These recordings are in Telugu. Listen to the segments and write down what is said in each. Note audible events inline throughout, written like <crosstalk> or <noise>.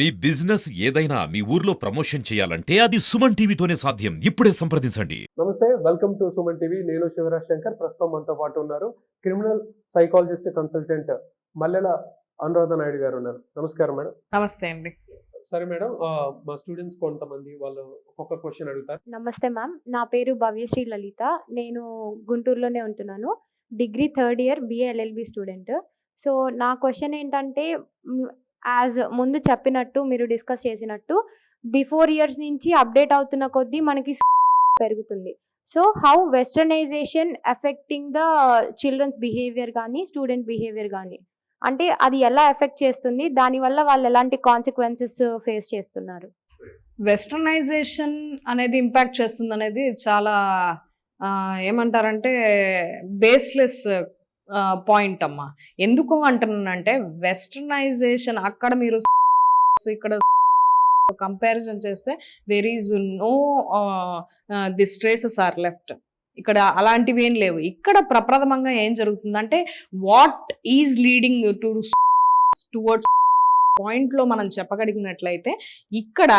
మీ బిజినెస్ ఏదైనా మీ ఊర్లో ప్రమోషన్ చేయాలంటే అది సుమన్ టీవీతోనే సాధ్యం. ఇప్పుడే సంప్రదించండి. నమస్తే వెల్కమ్ టు సుమన్ టీవీ. నేను శివరాజ్ శంకర్. ప్రస్తుతం మనతో పాటు ఉన్నారు criminal psychologist consultant Mallela Anuradha Naidu garu ఉన్నారు. నమస్కారం మేడం. నమస్తే అండి. సరే మేడం మా స్టూడెంట్స్ కొంతమంది వాళ్ళు ఒక్కొక్క క్వశ్చన్ అడుగుతారు. నమస్తే మ్యామ్. నా పేరు భవ్యశ్రీ లలిత. నేను గుంటూరులోనే ఉంటున్నాను. Degree third year BA LLB student. So నా క్వశ్చన్ ఏంటంటే యాజ్ ముందు చెప్పినట్టు మీరు డిస్కస్ చేసినట్టు బిఫోర్ ఇయర్స్ నుంచి అప్డేట్ అవుతున్న కొద్దీ మనకి పెరుగుతుంది. So how westernisation affecting the children's behaviour కానీ స్టూడెంట్ బిహేవియర్ కానీ అంటే అది ఎలా ఎఫెక్ట్ చేస్తుంది? దానివల్ల వాళ్ళు ఎలాంటి కాన్సిక్వెన్సెస్ ఫేస్ చేస్తున్నారు? వెస్టర్నైజేషన్ అనేది ఇంపాక్ట్ చేస్తుంది అనేది చాలా ఏమంటారంటే బేస్లెస్ పాయింట్ అమ్మా. ఎందుకు అంటున్నానంటే వెస్టర్నైజేషన్ అక్కడ మీరు ఇక్కడ కంపారిజన్ చేస్తే there is no this traces are left ఇక్కడ అలాంటివి ఏం లేవు. ఇక్కడ ప్రప్రథమంగా ఏం జరుగుతుందంటే what is leading to towards పాయింట్లో మనం చెప్పగలిగినట్లయితే ఇక్కడ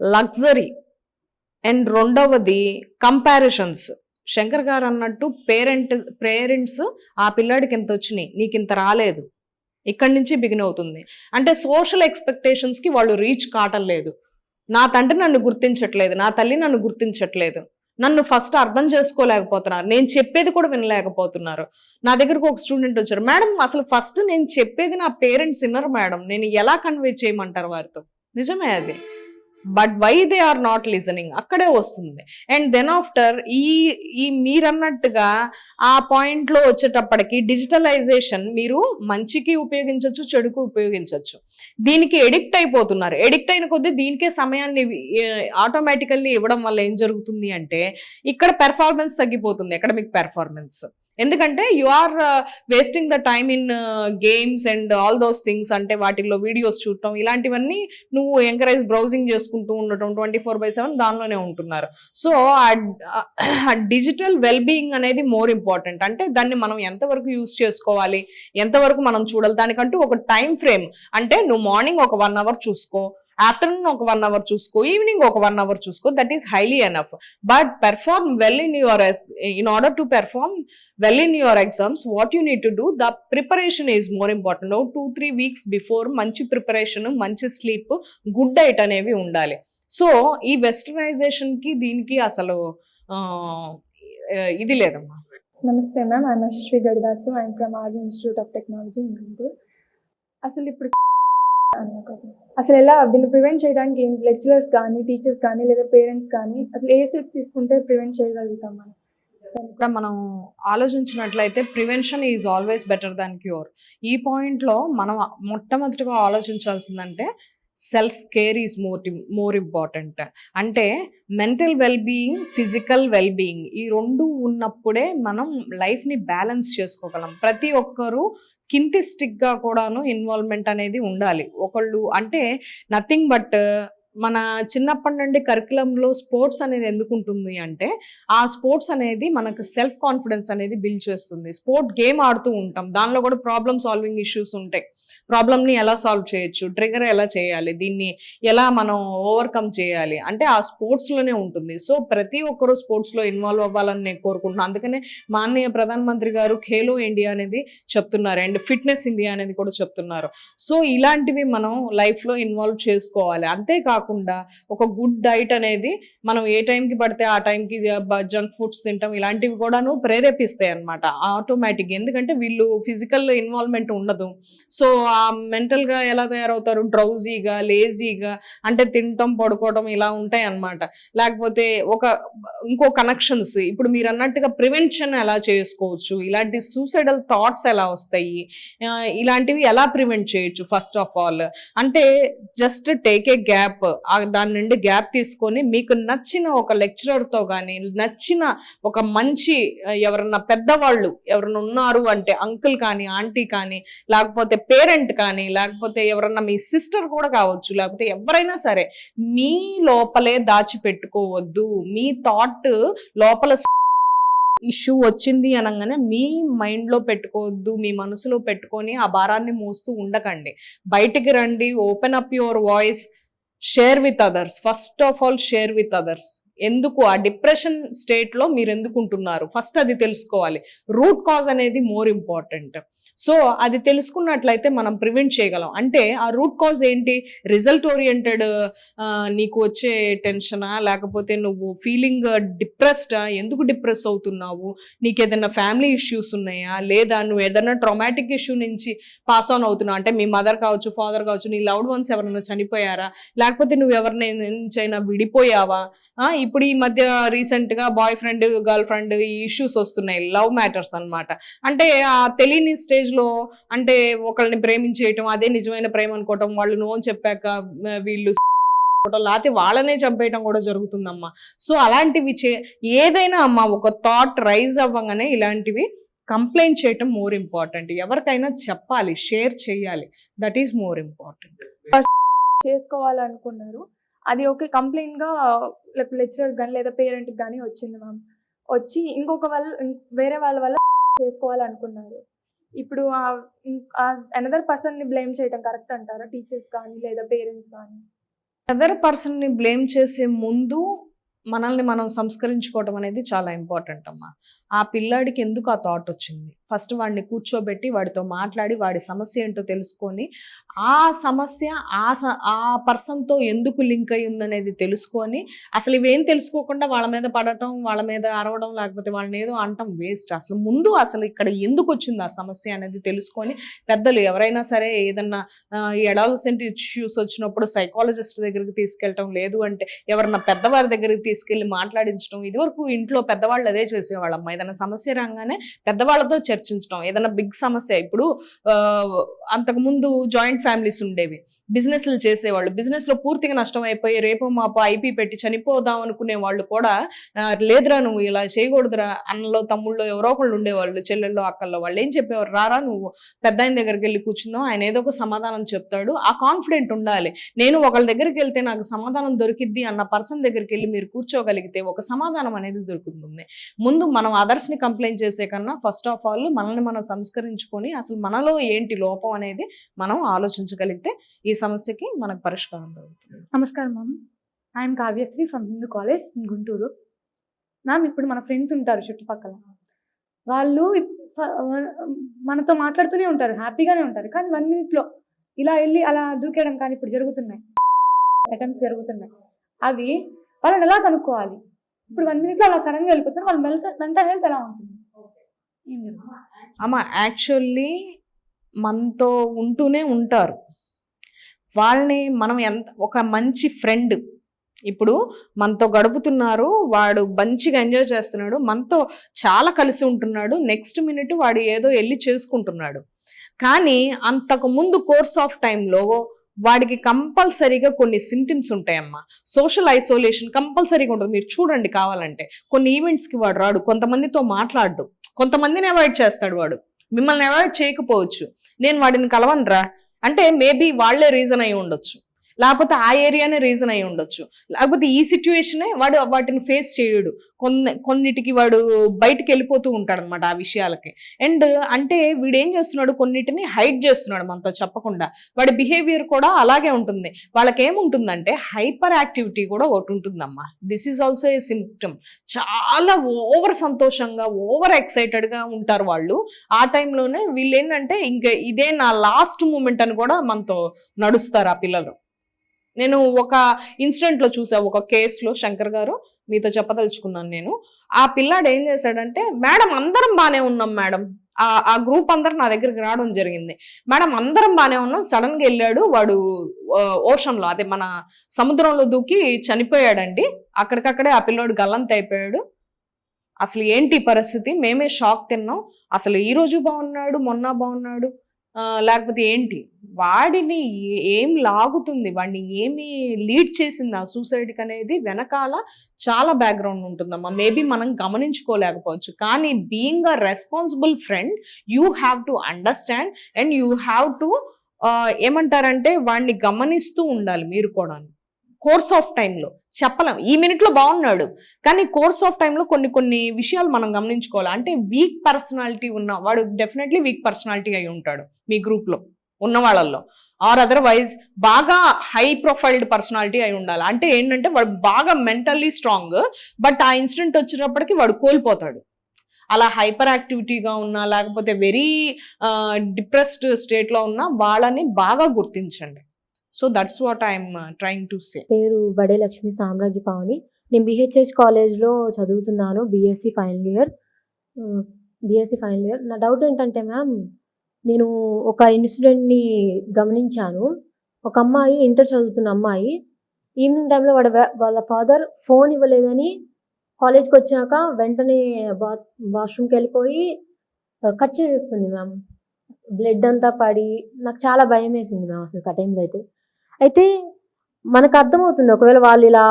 లగ్జరీ అండ్ రెండవది కంపారిజన్స్ శంకర్ గారు అన్నట్టు పేరెంట్ పేరెంట్స్ ఆ పిల్లాడికి ఇంత వచ్చినాయి? నీకు ఇంత రాలేదు. ఇక్కడి నుంచి బిగిన్ అవుతుంది. అంటే సోషల్ ఎక్స్పెక్టేషన్స్కి వాళ్ళు రీచ్ కావటం లేదు. నా తండ్రి నన్ను గుర్తించట్లేదు. నా తల్లి నన్ను గుర్తించట్లేదు. నన్ను ఫస్ట్ అర్థం చేసుకోలేకపోతున్నారు. నేను చెప్పేది కూడా వినలేకపోతున్నారు. నా దగ్గరకు ఒక స్టూడెంట్ వచ్చారు. మేడం అసలు ఫస్ట్ నేను చెప్పేది నా పేరెంట్స్ విన్నారు మేడం. నేను ఎలా కన్వే చేయమంటారు వారితో? నిజమే అది. But why they are not listening అక్కడే వస్తుంది. అండ్ దెన్ ఆఫ్టర్ ఈ ఈ మీరన్నట్టుగా ఆ పాయింట్లో వచ్చేటప్పటికి డిజిటలైజేషన్ మీరు మంచికి ఉపయోగించవచ్చు చెడుకు ఉపయోగించవచ్చు దీనికి ఎడిక్ట్ అయిపోతున్నారు. ఎడిక్ట్ అయిన కొద్దీ దీనికే సమయాన్ని ఆటోమేటికల్లీ ఇవ్వడం వల్ల ఏం జరుగుతుంది అంటే ఇక్కడ పెర్ఫార్మెన్స్ తగ్గిపోతుంది ఎకడమిక్ పెర్ఫార్మెన్స్ ఎందుకంటే you are wasting the time in games and all those things అంటే వాటిల్లో వీడియోస్ చూడటం ఇలాంటివన్నీ నువ్వు ఎంకరేజ్ బ్రౌజింగ్ చేసుకుంటూ ఉండటం ట్వంటీ ఫోర్ బై సెవెన్ దానిలోనే ఉంటున్నారు. సో ఆ డిజిటల్ వెల్ బీయింగ్ అనేది మోర్ ఇంపార్టెంట్ అంటే దాన్ని మనం ఎంతవరకు యూస్ చేసుకోవాలి ఎంతవరకు మనం చూడాలి దానికంటూ ఒక టైం ఫ్రేమ్ అంటే నువ్వు మార్నింగ్ ఒక వన్ అవర్ చూసుకో ఆఫ్టర్నూన్ ఒక వన్ అవర్ చూసుకో ఈవినింగ్ ఒక వన్ అవర్ చూసుకో that is highly enough but perform well in your in order to perform well in your exams what you need to do the preparation is more important two three weeks before మంచి ప్రిపరేషన్ మంచి స్లీప్ గుడ్ డైట్ అనేవి ఉండాలి. సో ఈ వెస్టర్నైజేషన్కి దీనికి అసలు ఇది లేదమ్మా. నమస్తే ma'am I'm Yashasvi Gadidasu I'm from RV institute of technology in Guntur అసలు ఇప్పుడు <laughs> అని అసలు ఎలా? దీన్ని ప్రివెంట్ చేయడానికి లెక్చరర్స్ కానీ టీచర్స్ కానీ లేదా పేరెంట్స్ కానీ అసలు ఏ స్టెప్స్ తీసుకుంటే ప్రివెంట్ చేయగలుగుతాం మనం? ఇక్కడ మనం ఆలోచించినట్లయితే prevention is always better than cure ఈ పాయింట్లో మనం మొట్టమొదటిగా ఆలోచించాల్సిందంటే self care is more more important. అంటే mental well being physical well being ఈ రెండు ఉన్నప్పుడే మనం లైఫ్ని బ్యాలెన్స్ చేసుకోగలం. ప్రతి ఒక్కరూ కింతిస్టిక్గా కూడాను ఇన్వాల్వ్మెంట్ అనేది ఉండాలి. ఒకళ్ళు అంటే నథింగ్ బట్ మన చిన్నప్పటి నుండి కరికులంలో స్పోర్ట్స్ అనేది ఎందుకు ఉంటుంది అంటే ఆ స్పోర్ట్స్ అనేది మనకు సెల్ఫ్ కాన్ఫిడెన్స్ అనేది బిల్డ్ చేస్తుంది. స్పోర్ట్ గేమ్ ఆడుతూ ఉంటాం. దానిలో కూడా ప్రాబ్లమ్ సాల్వింగ్ ఇష్యూస్ ఉంటాయి. ప్రాబ్లమ్ని ఎలా సాల్వ్ చేయొచ్చు? ట్రిగర్ ఎలా చేయాలి? దీన్ని ఎలా మనం ఓవర్కమ్ చేయాలి? అంటే ఆ స్పోర్ట్స్లోనే ఉంటుంది. సో ప్రతి ఒక్కరూ స్పోర్ట్స్లో ఇన్వాల్వ్ అవ్వాలని నేను కోరుకుంటున్నాను. అందుకనే మాననీయ ప్రధానమంత్రి గారు ఖేలో ఇండియా అనేది చెప్తున్నారు అండ్ ఫిట్నెస్ ఇండియా అనేది కూడా చెప్తున్నారు. సో ఇలాంటివి మనం లైఫ్లో ఇన్వాల్వ్ చేసుకోవాలి. అంతేకాకుండా ఒక గుడ్ డైట్ అనేది మనం ఏ టైంకి పడితే ఆ టైంకి జంక్ ఫుడ్స్ తింటాం ఇలాంటివి కూడాను ప్రేరేపిస్తాయి అనమాట ఆటోమేటిక్ ఎందుకంటే వీళ్ళు ఫిజికల్ ఇన్వాల్వ్మెంట్ ఉండదు. సో ఆ మెంటల్గా ఎలా తయారవుతారు? డ్రౌజీగా లేజీగా అంటే తినటం పడుకోవడం ఇలా ఉంటాయి అన్నమాట. లేకపోతే ఒక ఇంకో కనెక్షన్స్ ఇప్పుడు మీరు అన్నట్టుగా ప్రివెన్షన్ ఎలా చేసుకోవచ్చు? ఇలాంటి సూసైడల్ థాట్స్ ఎలా వస్తాయి? ఇలాంటివి ఎలా ప్రివెంట్ చేయొచ్చు ఫస్ట్ ఆఫ్ ఆల్ అంటే జస్ట్ టేక్ ఏ గ్యాప్ దాని నుండి గ్యాప్ తీసుకొని మీకు నచ్చిన ఒక లెక్చరర్తో కానీ నచ్చిన ఒక మంచి ఎవరన్నా పెద్దవాళ్ళు ఎవరన్నా ఉన్నారు అంటే అంకుల్ కానీ ఆంటీ కానీ లేకపోతే పేరెంట్ కానీ లేకపోతే ఎవరన్నా మీ సిస్టర్ కూడా కావచ్చు లేకపోతే ఎవరైనా సరే మీ లోపలే దాచిపెట్టుకోవద్దు. మీ థాట్ లోపల ఇష్యూ వచ్చింది అనగానే మీ మైండ్లో పెట్టుకోవద్దు మీ మనసులో పెట్టుకొని ఆ భారాన్ని మోస్తూ ఉండకండి. బయటికి రండి open up your voice share with others. First of all share with others. ఎందుకు ఆ డిప్రెషన్ స్టేట్లో మీరు ఎందుకు ఉంటున్నారు ఫస్ట్ అది తెలుసుకోవాలి. రూట్ కాజ్ అనేది మోర్ ఇంపార్టెంట్ సో అది తెలుసుకున్నట్లయితే మనం ప్రివెంట్ చేయగలం. అంటే ఆ రూట్ కాజ్ ఏంటి? రిజల్ట్ ఓరియంటెడ్ నీకు వచ్చే టెన్షనా లేకపోతే నువ్వు ఫీలింగ్ డిప్రెస్డా ఎందుకు డిప్రెస్ అవుతున్నావు? నీకు ఏదైనా ఫ్యామిలీ ఇష్యూస్ ఉన్నాయా? లేదా నువ్వు ఏదైనా ట్రామాటిక్ ఇష్యూ నుంచి పాస్ ఆన్ అవుతున్నావు? అంటే మీ మదర్ కావచ్చు ఫాదర్ కావచ్చు నీ లవ్డ్ వన్స్ ఎవరైనా చనిపోయారా? లేకపోతే నువ్వు ఎవరినైనా నుంచైనా విడిపోయావా? ఇప్పుడు ఈ మధ్య రీసెంట్గా బాయ్ ఫ్రెండ్ గర్ల్ ఫ్రెండ్ ఈ ఇష్యూస్ వస్తున్నాయి. లవ్ మ్యాటర్స్ అన్నమాట. అంటే ఆ తెలియని స్టేజ్లో అంటే ఒకళ్ళని ప్రేమించేయటం అదే నిజమైన ప్రేమ అనుకోవటం వాళ్ళు నో అని చెప్పాక వీళ్ళు లేకపోతే వాళ్ళనే చంపేయటం కూడా జరుగుతుందమ్మా. సో అలాంటివి చే ఏదైనా అమ్మా ఒక థాట్ రైజ్ అవ్వగానే ఇలాంటివి కంప్లైంట్ చేయటం మోర్ ఇంపార్టెంట్ ఎవరికైనా చెప్పాలి షేర్ చేయాలి. దట్ ఈస్ మోర్ ఇంపార్టెంట్ చేసుకోవాలనుకున్నారు. అది ఓకే కంప్లైంట్గా లెక్చరర్ కానీ లేదా పేరెంట్ కానీ వచ్చింది మ్యామ్ వచ్చి ఇంకొక వాళ్ళ వేరే వాళ్ళ వల్ల <laughs> చేసుకోవాలనుకున్నారు. ఇప్పుడు అనదర్ పర్సన్ని బ్లేమ్ చేయడం కరెక్ట్ అంటారా? టీచర్స్ కానీ లేదా పేరెంట్స్ కానీ అదర్ పర్సన్ని బ్లేమ్ చేసే ముందు మనల్ని మనం సంస్కరించుకోవడం అనేది చాలా ఇంపార్టెంట్ అమ్మా. ఆ పిల్లాడికి ఎందుకు ఆ థాట్ వచ్చింది? ఫస్ట్ వాడిని కూర్చోబెట్టి వాడితో మాట్లాడి వాడి సమస్య ఏంటో తెలుసుకొని ఆ సమస్య ఆ స- ఆ పర్సన్తో ఎందుకు లింక్ అయి ఉందనేది తెలుసుకొని అసలు ఇవేం తెలుసుకోకుండా వాళ్ళ మీద పడటం వాళ్ళ మీద అరవడం లేకపోతే వాళ్ళని ఏదో అంటాం వేస్ట్ అసలు ముందు అసలు ఇక్కడ ఎందుకు వచ్చింది ఆ సమస్య అనేది తెలుసుకొని పెద్దలు ఎవరైనా సరే ఏదన్నా ఎడాలసెంట్ ఇష్యూస్ వచ్చినప్పుడు సైకాలజిస్ట్ దగ్గరికి తీసుకెళ్ళటం లేదు అంటే ఎవరన్నా పెద్దవారి దగ్గరికి తీసుకెళ్ళి మాట్లాడించడం ఇదివరకు ఇంట్లో పెద్దవాళ్ళు అదే చేసేవాళ్ళమ్మ. ఏదైనా సమస్య రాగానే పెద్దవాళ్ళతో చర్చించడం. ఏదైనా బిగ్ సమస్య ఇప్పుడు అంతకుముందు జాయింట్ ఫ్యామిలీస్ ఉండేవి. బిజినెస్లు చేసేవాళ్ళు. బిజినెస్లో పూర్తిగా నష్టం అయిపోయి రేపు మాపు ఐపీ పెట్టి చనిపోదాం అనుకునే వాళ్ళు కూడా లేదురా నువ్వు ఇలా చేయకూడదురా అన్నలో తమ్ముళ్ళు ఎవరో ఒకళ్ళు ఉండేవాళ్ళు. చెల్లెళ్ళు అక్కల్లో వాళ్ళు ఏం చెప్పేవారు? రారా నువ్వు పెద్ద ఆయన దగ్గరికి వెళ్ళి కూర్చుందాం ఆయన ఏదో ఒక సమాధానం చెప్తాడు ఆ కాన్ఫిడెంట్ ఉండాలి. నేను ఒకళ్ళ దగ్గరికి వెళ్తే నాకు సమాధానం దొరికిద్ది అన్న పర్సన్ దగ్గరికి వెళ్ళి మీరు కూర్చోగలిగితే ఒక సమాధానం అనేది దొరుకుతుంది. ముందు మనం అదర్స్ని కంప్లైంట్ చేసే కన్నా ఫస్ట్ ఆఫ్ ఆల్ మనల్ని మనం సంస్కరించుకొని అసలు మనలో ఏంటి లోపం అనేది మనం ఆలోచించగలిగితే ఈ సమస్యకి మనకు పరిష్కారం దొరుకుతుంది. నమస్కారం ma'am. I'm Kavyasri from Hindu college in Guntur. Ma'am ఇప్పుడు మన ఫ్రెండ్స్ ఉంటారు చుట్టుపక్కల. వాళ్ళు మనతో మాట్లాడుతూనే ఉంటారు హ్యాపీగానే ఉంటారు. కానీ వన్ మినిట్లో ఇలా వెళ్ళి అలా దూకేయడం కానీ ఇప్పుడు జరుగుతున్నాయి. అటెంప్ట్స్ జరుగుతున్నాయి. అవి వాళ్ళని ఎలా కనుక్కోవాలి? ఇప్పుడు వన్ మినిట్లో అలా సడన్గా వెళ్ళిపోతున్నారు వాళ్ళ మెంటల్ మెంటల్ హెల్త్ ఎలా ఉంటుంది? అమ్మ యాక్చువల్లీ మనతో ఉంటూనే ఉంటారు. వాళ్ళని మనం ఎంత ఒక మంచి ఫ్రెండ్ ఇప్పుడు మనతో గడుపుతున్నారు వాడు మంచిగా ఎంజాయ్ చేస్తున్నాడు మనతో చాలా కలిసి ఉంటున్నాడు నెక్స్ట్ మినిట్ వాడు ఏదో వెళ్ళి చేసుకుంటున్నాడు. కానీ అంతకు ముందు కోర్స్ ఆఫ్ టైంలో వాడికి కంపల్సరీగా కొన్ని సింటమ్స్ ఉంటాయమ్మా. సోషల్ ఐసోలేషన్ కంపల్సరీగా ఉంటుంది. మీరు చూడండి కావాలంటే. కొన్ని ఈవెంట్స్కి వాడు రాడు. కొంతమందితో మాట్లాడు కొంతమందిని అవాయిడ్ చేస్తాడు వాడు. మిమ్మల్ని అవాయిడ్ చేయకపోవచ్చు. నేను వాడిని కలవనరా. అంటే మేబీ వాళ్ళే రీజన్ అయి ఉండొచ్చు. లేకపోతే ఆ ఏరియానే రీజన్ అయి ఉండొచ్చు. లేకపోతే ఈ సిచ్యువేషనే వాడు వాటిని ఫేస్ చేయడు. కొన్ని కొన్నిటికి వాడు బయటికి వెళ్ళిపోతూ ఉంటాడు అనమాట ఆ విషయాలకి. అండ్ అంటే వీడు ఏం చేస్తున్నాడు? కొన్నిటిని హైడ్ చేస్తున్నాడు మనతో చెప్పకుండా. వాడి బిహేవియర్ కూడా అలాగే ఉంటుంది. వాళ్ళకి ఏముంటుందంటే హైపర్ యాక్టివిటీ కూడా ఒకటి ఉంటుందమ్మా. This is also a symptom చాలా ఓవర్ సంతోషంగా ఓవర్ ఎక్సైటెడ్గా ఉంటారు వాళ్ళు. ఆ టైంలోనే వీళ్ళు ఏంటంటే ఇంకా ఇదే నా లాస్ట్ మూమెంట్ అని కూడా మనతో నడుస్తారు ఆ పిల్లలు. నేను ఒక ఇన్సిడెంట్లో చూసా ఒక కేసులో శంకర్ గారు మీతో చెప్పదలుచుకున్నాను నేను. ఆ పిల్లాడు ఏం చేశాడంటే మేడం అందరం బాగానే ఉన్నాం మేడం. ఆ ఆ గ్రూప్ అందరు నా దగ్గరికి రావడం జరిగింది. మేడం అందరం బాగానే ఉన్నాం. సడన్గా వెళ్ళాడు వాడు ఓషన్లో అదే మన సముద్రంలో దూకి చనిపోయాడండి. అక్కడికక్కడే ఆ పిల్లోడు గల్లంత అయిపోయాడు. అసలు ఏంటి పరిస్థితి? మేమే షాక్ తిన్నాం. అసలు ఈ రోజు బాగున్నాడు మొన్న బాగున్నాడు. లేకపోతే ఏంటి? వాడిని ఏం లాగుతుంది? వాడిని ఏమి లీడ్ చేసింది? ఆ సూసైడ్కి అనేది వెనకాల చాలా బ్యాక్గ్రౌండ్ ఉంటుందమ్మా. మేబీ మనం గమనించుకోలేకపోవచ్చు. కానీ being a responsible friend you have to understand and you have to ఏమంటారంటే వాడిని గమనిస్తూ ఉండాలి మీరు కూడా కోర్స్ ఆఫ్ టైంలో చెప్పలేం. ఈ మినిట్లో బాగున్నాడు. కానీ కోర్స్ ఆఫ్ టైంలో కొన్ని కొన్ని విషయాలు మనం గమనించుకోవాలి. అంటే వీక్ పర్సనాలిటీ ఉన్న వాడు డెఫినెట్లీ వీక్ పర్సనాలిటీ అయి ఉంటాడు మీ గ్రూప్లో ఉన్న వాళ్ళల్లో. ఆర్ అదర్వైజ్ బాగా హై ప్రొఫైల్డ్ పర్సనాలిటీ అయి ఉండాలి. అంటే ఏంటంటే వాడు బాగా మెంటల్లీ స్ట్రాంగ్ బట్ ఆ ఇన్సిడెంట్ వచ్చినప్పటికీ వాడు కోల్పోతాడు. అలా హైపర్ యాక్టివిటీగా ఉన్నా లేకపోతే వెరీ డిప్రెస్డ్ స్టేట్లో ఉన్న వాళ్ళని బాగా గుర్తించండి. So that's what I'm trying to say పేరు బడే లక్ష్మి సామ్రాజ్య పావని. నేను బిహెచ్హెచ్ కాలేజ్లో చదువుతున్నాను BSc final year BSc final year నా డౌట్ ఏంటంటే మ్యామ్ నేను ఒక ఇన్సిడెంట్ని గమనించాను. ఒక అమ్మాయి ఇంటర్ చదువుతున్న అమ్మాయి ఈవినింగ్ టైంలో వాడ వాళ్ళ ఫాదర్ ఫోన్ ఇవ్వలేదని కాలేజ్కి వచ్చాక వెంటనే బా వాష్రూమ్కి వెళ్ళిపోయి కట్ చేసేసుకుంది మ్యామ్ బ్లడ్ అంతా పడి నాకు చాలా భయం వేసింది మ్యామ్ అసలు ఆ టైంలో అయితే. అయితే మనకు అర్థమవుతుంది. ఒకవేళ వాళ్ళు ఇలా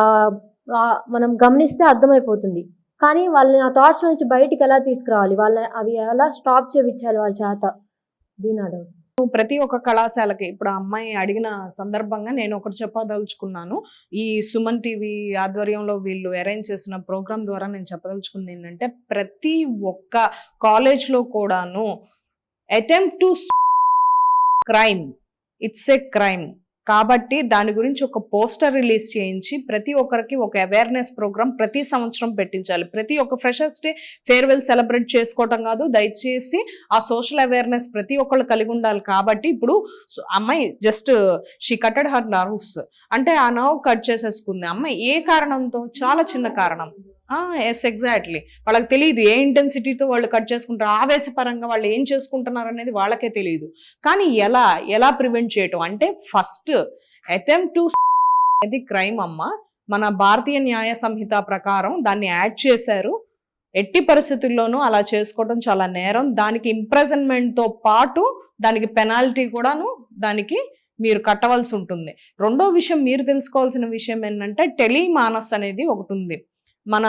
మనం గమనిస్తే అర్థమైపోతుంది. కానీ వాళ్ళని ఆ థాట్స్ నుంచి బయటికి ఎలా తీసుకురావాలి? వాళ్ళ అవి ఎలా స్టాప్ చేయించాలి వాళ్ళ చేత? దీని అడవు ప్రతి ఒక్క కళాశాలకి ఇప్పుడు ఆ అమ్మాయి అడిగిన సందర్భంగా నేను ఒకటి చెప్పదలుచుకున్నాను. ఈ సుమన్ టీవీ ఆధ్వర్యంలో వీళ్ళు అరేంజ్ చేసిన ప్రోగ్రాం ద్వారా నేను చెప్పదలుచుకుంది ఏంటంటే ప్రతి ఒక్క కాలేజ్లో కూడాను attempt to crime it's a crime కాబట్టి దాని గురించి ఒక పోస్టర్ రిలీజ్ చేయించి ప్రతి ఒక్కరికి ఒక అవేర్నెస్ ప్రోగ్రామ్ ప్రతి సంవత్సరం పెట్టించాలి. ప్రతి ఒక్క ఫ్రెషర్స్ డే ఫేర్వెల్ సెలబ్రేట్ చేసుకోవటం కాదు దయచేసి ఆ సోషల్ అవేర్నెస్ ప్రతి ఒక్కళ్ళు కలిగి ఉండాలి. కాబట్టి ఇప్పుడు అమ్మాయి just she cutted her nerves అంటే ఆ నర్వ్ కట్ చేసేసుకుంది. అమ్మాయి ఏ కారణంతో? చాలా చిన్న కారణం. ఎస్ ఎగ్జాక్ట్లీ వాళ్ళకి తెలియదు ఏ ఇంటెన్సిటీతో వాళ్ళు కట్ చేసుకుంటారు ఆవేశపరంగా వాళ్ళు ఏం చేసుకుంటున్నారు అనేది వాళ్ళకే తెలియదు కానీ ఎలా ఎలా ప్రివెంట్ చేయటం? అంటే ఫస్ట్ అటెంప్ట్ టు అనేది క్రైమ్ అమ్మ. మన భారతీయ న్యాయ సంహిత ప్రకారం దాన్ని యాడ్ చేశారు. ఎట్టి పరిస్థితుల్లోనూ అలా చేసుకోవడం చాలా నేరం. దానికి ఇంప్రెజన్మెంట్తో పాటు దానికి పెనాల్టీ కూడాను దానికి మీరు కట్టవలసి ఉంటుంది. రెండో విషయం మీరు తెలుసుకోవాల్సిన విషయం ఏంటంటే టెలిమానస్ అనేది ఒకటి ఉంది. మన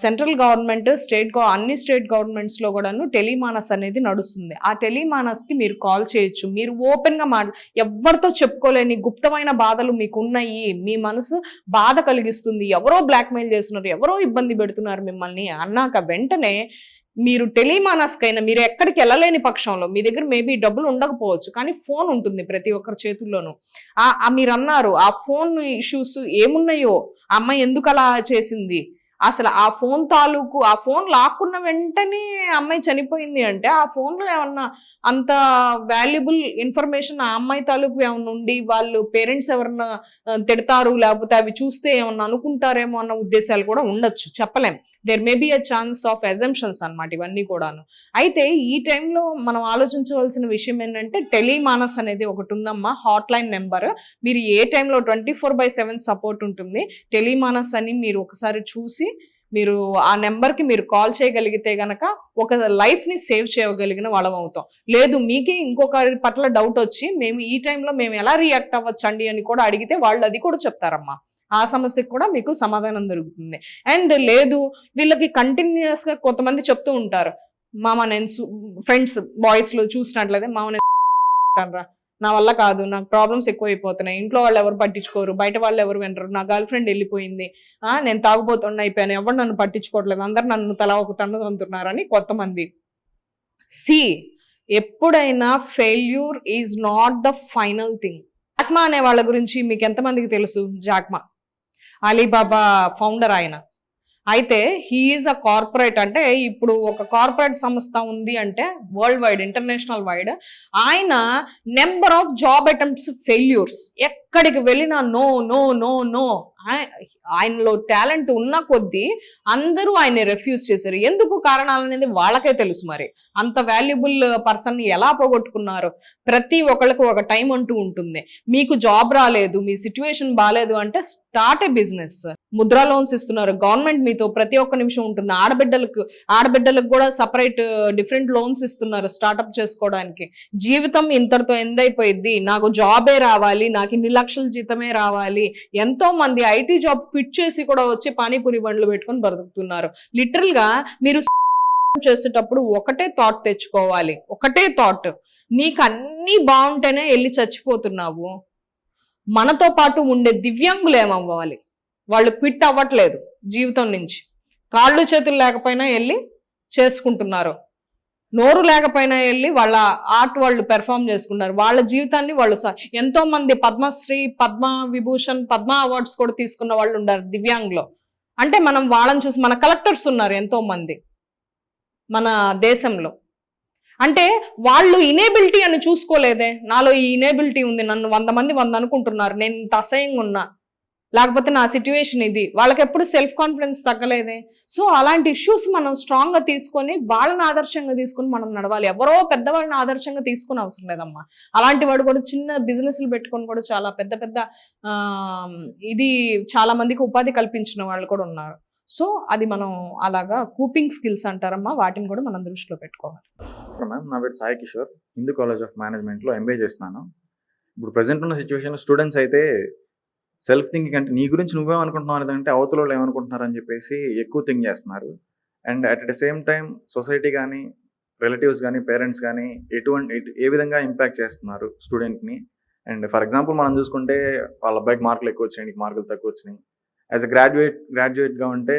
సెంట్రల్ గవర్నమెంట్ స్టేట్ గవ అన్ని స్టేట్ గవర్నమెంట్స్లో కూడాను టెలిమానస్ అనేది నడుస్తుంది. ఆ టెలిమానస్కి మీరు కాల్ చేయొచ్చు. మీరు ఓపెన్గా మా ఎవరితో చెప్పుకోలేని గుప్తమైన బాధలు మీకు ఉన్నాయి మీ మనసు బాధ కలిగిస్తుంది. ఎవరో బ్లాక్మెయిల్ చేస్తున్నారు. ఎవరో ఇబ్బంది పెడుతున్నారు మిమ్మల్ని అన్నాక వెంటనే మీరు టెలిమానస్కైనా మీరు ఎక్కడికి వెళ్ళలేని పక్షంలో మీ దగ్గర మేబీ డబ్బులు ఉండకపోవచ్చు కానీ ఫోన్ ఉంటుంది ప్రతి ఒక్కరి చేతుల్లోనూ. ఆ ఆ మీరు అన్నారు ఆ ఫోన్ ఇష్యూస్ ఏమున్నాయో ఆ అమ్మాయి ఎందుకు అలా చేసింది? అసలు ఆ ఫోన్ తాలూకు ఆ ఫోన్ లాక్కున్న వెంటనే అమ్మాయి చనిపోయింది అంటే ఆ ఫోన్లో ఏమన్నా అంత వాల్యుబుల్ ఇన్ఫర్మేషన్ ఆ అమ్మాయి తాలూకు ఏమన్నా ఉండి వాళ్ళు పేరెంట్స్ ఎవరన్నా తిడతారు లేకపోతే అవి చూస్తే ఏమన్నా అనుకుంటారేమో అన్న ఉద్దేశాలు కూడా ఉండొచ్చు చెప్పలేం. There may be a chance of assumptions అనమాట ఇవన్నీ కూడాను. అయితే ఈ టైంలో మనం ఆలోచించవలసిన విషయం ఏంటంటే టెలిమానస్ అనేది ఒకటి ఉందమ్మా హాట్ లైన్ నెంబర్ మీరు ఏ టైంలో twenty four by seven support ఉంటుంది టెలిమానస్ అని మీరు ఒకసారి చూసి మీరు ఆ నెంబర్కి మీరు కాల్ చేయగలిగితే గనక ఒక లైఫ్ని సేవ్ చేయగలిగిన వాళ్ళం అవుతాం. లేదు మీకే ఇంకొకరి పట్ల డౌట్ వచ్చి మేము ఈ టైంలో మేము ఎలా రియాక్ట్ అవ్వచ్చండి అని కూడా అడిగితే వాళ్ళు అది కూడా చెప్తారమ్మా. ఆ సమస్యకు కూడా మీకు సమాధానం దొరుకుతుంది. అండ్ లేదు వీళ్ళకి కంటిన్యూస్గా కొంతమంది చెప్తూ ఉంటారు. మామ నేను ఫ్రెండ్స్ బాయ్స్లో చూసినట్లయితే మామ నేను నా వల్ల కాదు నాకు ప్రాబ్లమ్స్ ఎక్కువైపోతున్నాయి. ఇంట్లో వాళ్ళు ఎవరు పట్టించుకోరు బయట వాళ్ళు ఎవరు వినరు. నా గర్ల్ ఫ్రెండ్ వెళ్ళిపోయింది. ఆ నేను తాగుబోతున్నా అయిపోయాను. ఎవరు నన్ను పట్టించుకోవట్లేదు. అందరు నన్ను తలా ఒక తన్ను తంతున్నారని కొంతమంది. సి ఎప్పుడైనా failure is not the final thing Jack Ma అనే వాళ్ళ గురించి మీకు ఎంతమందికి తెలుసు? జాక్మా. అలీబాబా ఫౌండర్ ఆయన. అయితే హీఈస్ అ కార్పొరేట్ అంటే ఇప్పుడు ఒక కార్పొరేట్ సంస్థ ఉంది అంటే వరల్డ్ వైడ్ ఇంటర్నేషనల్ వైడ్ ఆయన number of job attempts failures ఎక్కడికి వెళ్ళినా నో నో నో నో ఆయనలో టాలెంట్ ఉన్న కొద్దీ అందరూ ఆయన రెఫ్యూజ్ చేశారు. ఎందుకు కారణాలు అనేది వాళ్ళకే తెలుసు మరి. అంత వాల్యుబుల్ పర్సన్ ఎలా పోగొట్టుకున్నారు? ప్రతి ఒక్కళ్ళకు ఒక టైం అంటూ ఉంటుంది. మీకు జాబ్ రాలేదు మీ సిచ్యువేషన్ బాగాలేదు అంటే start a business Mudra loans ఇస్తున్నారు. గవర్నమెంట్ మీతో ప్రతి ఒక్క నిమిషం ఉంటుంది. ఆడబిడ్డలకు ఆడబిడ్డలకు కూడా సపరేట్ డిఫరెంట్ లోన్స్ ఇస్తున్నారు స్టార్ట్అప్ చేసుకోవడానికి. జీవితం ఇంతటితో ఎందైపోయింది నాకు జాబే రావాలి నాకు ఇన్ని లక్షల జీతమే రావాలి. ఎంతో మంది ఐటీ జాబ్ క్విట్ చేసి కూడా వచ్చి పానీపూరి బండ్లు పెట్టుకొని బ్రతుకుతున్నారు లిటరల్గా మీరు చేసేటప్పుడు ఒకటే థాట్ తెచ్చుకోవాలి. ఒకటే థాట్ నీకు అన్నీ బాగుంటేనే వెళ్ళి చచ్చిపోతున్నావు. మనతో పాటు ఉండే దివ్యాంగులు ఏమవ్వాలి? వాళ్ళు క్విట్ అవ్వట్లేదు జీవితం నుంచి. కాళ్ళు చేతులు లేకపోయినా వెళ్ళి చేసుకుంటున్నారు. నోరు లేకపోయినా వెళ్ళి వాళ్ళ ఆర్ట్ వాళ్ళు పెర్ఫామ్ చేసుకున్నారు వాళ్ళ జీవితాన్ని వాళ్ళు ఎంతో మంది పద్మశ్రీ పద్మ విభూషణ్ పద్మ అవార్డ్స్ కూడా తీసుకున్న వాళ్ళు ఉన్నారు దివ్యాంగులో. అంటే మనం వాళ్ళని చూసి మన కలెక్టర్స్ ఉన్నారు ఎంతో మంది మన దేశంలో. అంటే వాళ్ళు ఇనేబిలిటీ అని చూసుకోలేదే. నాలో ఈ ఇనేబిలిటీ ఉంది నన్ను వంద మంది వంద అనుకుంటున్నారు నేను ఇంత అసహ్యంగా ఉన్నా. లేకపోతే నా సిట్యువేషన్ ఇది. వాళ్ళకి ఎప్పుడు సెల్ఫ్ కాన్ఫిడెన్స్ తగ్గలేదే. సో అలాంటి ఇష్యూస్ మనం స్ట్రాంగ్గా తీసుకొని వాళ్ళని ఆదర్శంగా తీసుకొని మనం నడవాలి. ఎవరో పెద్దవాళ్ళని ఆదర్శంగా తీసుకుని అవసరం లేదమ్మా. అలాంటి వాడు కూడా చిన్న బిజినెస్లు పెట్టుకొని కూడా చాలా పెద్ద పెద్ద ఇది చాలా మందికి ఉపాధి కల్పించిన వాళ్ళు కూడా ఉన్నారు. సో అది మనం అలాగా కూపింగ్ స్కిల్స్ అంటారమ్మా. వాటిని కూడా మనం దృష్టిలో పెట్టుకోవాలి. మ్యామ్ నా పేరు సాయి కిషోర్. హిందూ కాలేజ్ ఆఫ్ మేనేజ్మెంట్లో ఎంబీఏ చేస్తున్నాను. ఇప్పుడు ప్రజెంట్ ఉన్న సిచ్యువేషన్ స్టూడెంట్స్ అయితే సెల్ఫ్ థింకింగ్ అంటే నీ గురించి నువ్వేమనుకుంటున్నావు అనేదంటే అవతల వాళ్ళు ఏమనుకుంటున్నారు అని చెప్పేసి ఎక్కువ థింక్ చేస్తున్నారు. And at the same time society కానీ రిలేటివ్స్ కానీ పేరెంట్స్ కానీ ఎటువంటి ఏ విధంగా ఇంపాక్ట్ చేస్తున్నారు స్టూడెంట్ని అండ్ ఫర్ ఎగ్జాంపుల్ మనం చూసుకుంటే వాళ్ళ అబ్బాయికి మార్కులు ఎక్కువ వచ్చినాయి నీకు మార్కులు తక్కువ వచ్చినాయి. యాజ్ అ గ్రాడ్యుయేట్ గ్రాడ్యుయేట్గా ఉంటే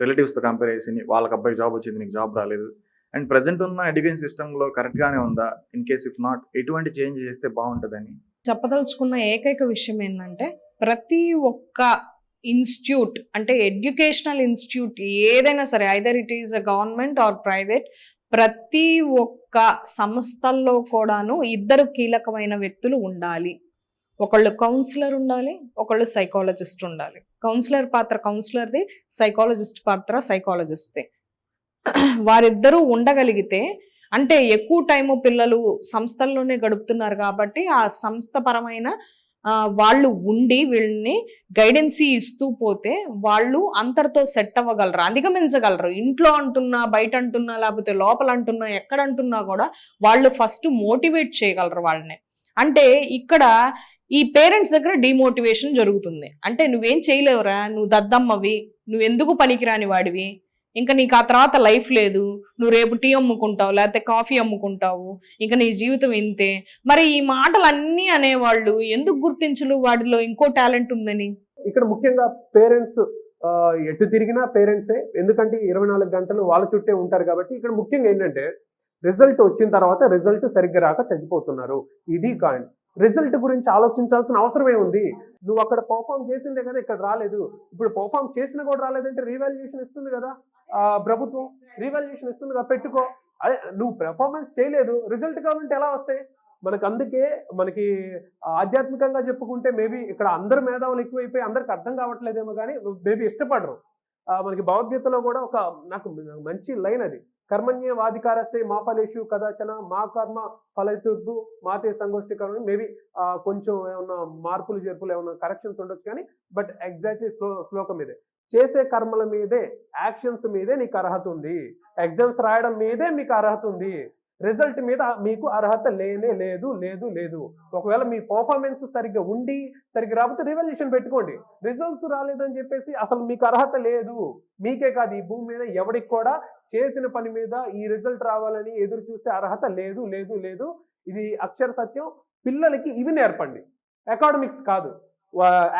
రిలేటివ్స్తో కంపేర్ చేసి వాళ్ళకి అబ్బాయి జాబ్ వచ్చింది నీకు జాబ్ రాలేదు. అండ్ ప్రజెంట్ ఉన్న ఎడ్యుకేషన్ సిస్టంలో కరెక్ట్గానే ఉందా? ఇన్ కేస్ ఇఫ్ నాట్ ఎటువంటి చేంజ్ చేస్తే బాగుంటుందని? చెప్పదలుచుకున్న ఏకైక విషయం ఏంటంటే ప్రతి ఒక్క ఇన్స్టిట్యూట్ అంటే ఎడ్యుకేషనల్ ఇన్స్టిట్యూట్ ఏదైనా సరే either it is a government or private ప్రతి ఒక్క సంస్థల్లో కూడాను ఇద్దరు కీలకమైన వ్యక్తులు ఉండాలి. ఒకళ్ళు కౌన్సిలర్ ఉండాలి ఒకళ్ళు సైకాలజిస్ట్ ఉండాలి. కౌన్సిలర్ పాత్ర కౌన్సిలర్ది సైకాలజిస్ట్ పాత్ర సైకాలజిస్ట్ది వారిద్దరూ ఉండగలిగితే అంటే ఎక్కువ టైము పిల్లలు సంస్థల్లోనే గడుపుతున్నారు కాబట్టి ఆ సంస్థ పరమైన వాళ్ళు ఉండి వీళ్ళని గైడెన్సీ ఇస్తూ పోతే వాళ్ళు అంతటితో సెట్ అవ్వగలరు? అధిగమించగలరు? ఇంట్లో అంటున్నా బయట అంటున్నా లేకపోతే లోపల అంటున్నా ఎక్కడ అంటున్నా కూడా వాళ్ళు ఫస్ట్ మోటివేట్ చేయగలరు వాళ్ళని. అంటే ఇక్కడ ఈ పేరెంట్స్ దగ్గర డిమోటివేషన్ జరుగుతుంది. అంటే నువ్వేం చేయలేవురా? నువ్వు దద్దమ్మవి. నువ్వు ఎందుకు పనికిరాని వాడివి? ఇంకా నీకు ఆ తర్వాత లైఫ్ లేదు నువ్వు రేపు టీ అమ్ముకుంటావు లేకపోతే కాఫీ అమ్ముకుంటావు ఇంకా నీ జీవితం ఇంతే. మరి ఈ మాటలన్నీ అనేవాళ్ళు ఎందుకు గుర్తించరు? వాడిలో ఇంకో టాలెంట్ ఉందని. ఇక్కడ ముఖ్యంగా పేరెంట్స్ ఎటు తిరిగినా పేరెంట్సే. ఎందుకంటే ఇరవై నాలుగు గంటలు వాళ్ళ చుట్టే ఉంటారు కాబట్టి ఇక్కడ ముఖ్యంగా ఏంటంటే రిజల్ట్ వచ్చిన తర్వాత రిజల్ట్ సరిగ్గా రాక చచ్చిపోతున్నారు. ఇది కాండ్ రిజల్ట్ గురించి ఆలోచించాల్సిన అవసరమే ఉంది. నువ్వు అక్కడ పర్ఫామ్ చేసిందే కదా ఇక్కడ రాలేదు. ఇప్పుడు పర్ఫామ్ చేసినా కూడా రాలేదంటే రీవాల్యుయేషన్ ఇస్తుంది కదా ప్రభుత్వం. రీవాల్యుయేషన్ ఇస్తుంది కదా పెట్టుకో. అదే నువ్వు పెర్ఫార్మెన్స్ చేయలేదు రిజల్ట్ కావాలంటే ఎలా వస్తాయి? మనకు అందుకే మనకి ఆధ్యాత్మికంగా చెప్పుకుంటే మేబీ ఇక్కడ అందరు మేధావులు ఎక్కువైపోయి అందరికి అర్థం కావట్లేదేమో కానీ మేబీ ఇష్టపడరు. మనకి భగవద్గీతలో కూడా ఒక నాకు మంచి లైన్ అది. కర్మణ్యవాధికారస్తే మా ఫలేషు కదాచన మా కర్మ ఫలతుర్దు మాతే సంగోష్ఠీకరణ మేబీ కొంచెం ఏమన్నా మార్పులు చేర్పులు ఏమన్నా కరెక్షన్స్ ఉండొచ్చు కానీ బట్ ఎగ్జాక్ట్లీ శ్లో శ్లోకం ఇదే. చేసే కర్మల మీదే యాక్షన్స్ మీదే నీకు అర్హత ఉంది. ఎగ్జామ్స్ రాయడం మీదే మీకు అర్హత ఉంది. రిజల్ట్ మీద మీకు అర్హత లేనే లేదు లేదు లేదు. ఒకవేళ మీ పర్ఫార్మెన్స్ సరిగ్గా ఉండి సరిగ్గా రాకపోతే రివల్యూషన్ పెట్టుకోండి. రిజల్ట్స్ రాలేదని చెప్పేసి అసలు మీకు అర్హత లేదు. మీకే కాదు ఈ భూమి మీద ఎవరికి కూడా చేసిన పని మీద ఈ రిజల్ట్ రావాలని ఎదురు చూసే అర్హత లేదు లేదు లేదు. ఇది అక్షర సత్యం. పిల్లలకి ఇవి నేర్పండి. అకాడమిక్స్ కాదు.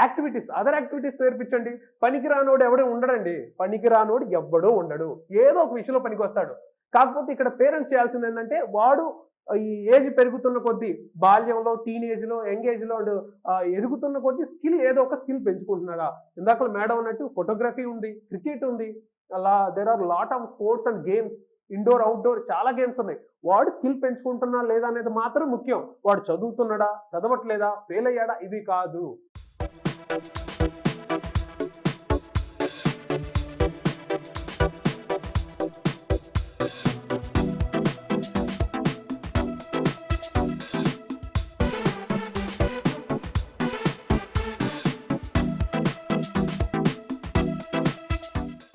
యాక్టివిటీస్ అదర్ యాక్టివిటీస్ నేర్పించండి. పనికిరానోడు ఎవడో ఉండడండి. పనికిరానోడు ఎవ్వడో ఉండడు. ఏదో ఒక విషయంలో పనికి వస్తాడు కాకపోతే ఇక్కడ పేరెంట్స్ చేయాల్సింది ఏంటంటే వాడు ఈ ఏజ్ పెరుగుతున్న కొద్దీ బాల్యంలో టీనేజ్లో ఎంగేజ్లో ఎదుగుతున్న కొద్దీ స్కిల్ ఏదో ఒక స్కిల్ పెంచుకుంటున్నాడా? ఇందాక మేడం అన్నట్టు ఫోటోగ్రఫీ ఉంది క్రికెట్ ఉంది అలా there are lot of sports and games indoor outdoor చాలా గేమ్స్ ఉన్నాయి. వాడు స్కిల్ పెంచుకుంటున్నా లేదా అనేది మాత్రం ముఖ్యం. వాడు చదువుతున్నాడా చదవట్లేదా ఫెయిల్ అయ్యాడా? ఇవి కాదు.